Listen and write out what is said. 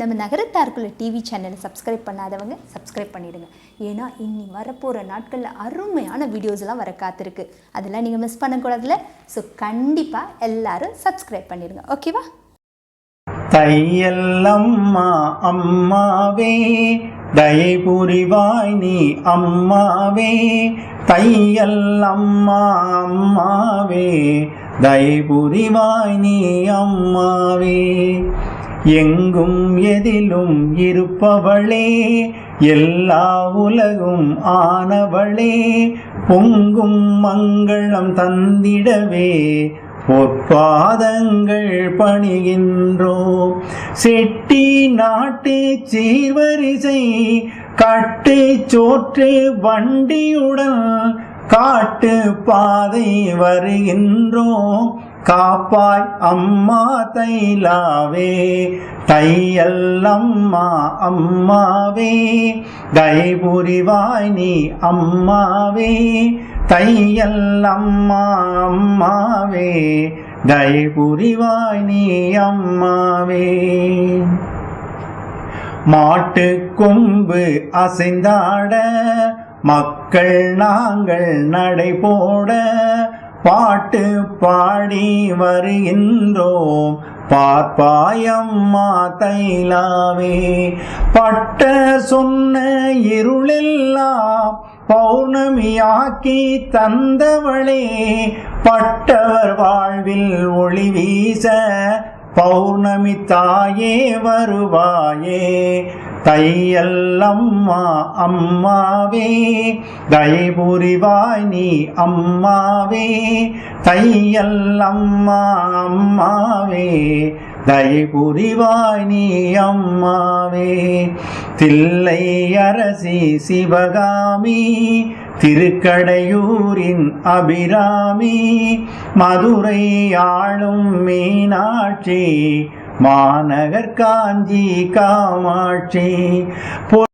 நம்ம நகரத்தாருக்குள்ள டிவி சேனலை சப்ஸ்கிரைப் பண்ணாதவங்க சப்ஸ்கிரைப் பண்ணிடுங்க. ஏன்னா இன்னி வரப்போகிற நாட்களில் அருமையான வீடியோஸ்லாம் வர காத்திருக்கு. அதெல்லாம் நீங்கள் மிஸ் பண்ணக்கூடாதுல ஸோ கண்டிப்பாக எல்லாரும் சப்ஸ்கிரைப் பண்ணிடுங்க. ஓகேவா தையல்லம்மா அம்மாவே தயை புரிவாய் நீ அம்மாவே. தையல்லம்மா அம்மாவே தயை புரிவாய் நீ அம்மாவே. எங்கும் எதிலும் இருப்பவளே எல்லா உலகும் ஆனவளே பொங்கும் மங்களம் தந்திடவே பொற்பாதங்கள் பணிகின்றோ. செட்டி நாட்டு சீர்வரிசை கட்டு சோற்று வண்டியுடன் காட்டு பாதை வருகின்றோம். காப்பாய் அம்மா தைலாவே தையல் அம்மா அம்மாவே. தைபுரிவாய் நீ அம்மாவே தையல் அம்மா அம்மாவே. தைபுரிவாய் நீ அம்மாவே. மாட்டு கொம்பு அசைந்தாட மக்கள் நாங்கள் நடை போட பாட்டு பாடி வருகின்றோம். பார்ப்பாயம்மா தைலாவே பட்ட சொன்ன இருளெல்லாம் பௌர்ணமியாக்கி தந்தவளே பட்டவர் வாழ்வில் ஒளி வீச பௌர்ணமி தாயே வருவாயே. தையல்லம்மா அம்மாவே. தயபுரிவாய் நீ அம்மாவே. தையல்லம்மா அம்மாவே. தயபுரிவாய் நீ அம்மாவே. தில்லை அரசி சிவகாமி. திருக்கடையூரின் அபிராமி. மதுரை ஆளும் மீனாட்சி. மாநகர் காஞ்சி காமாட்சி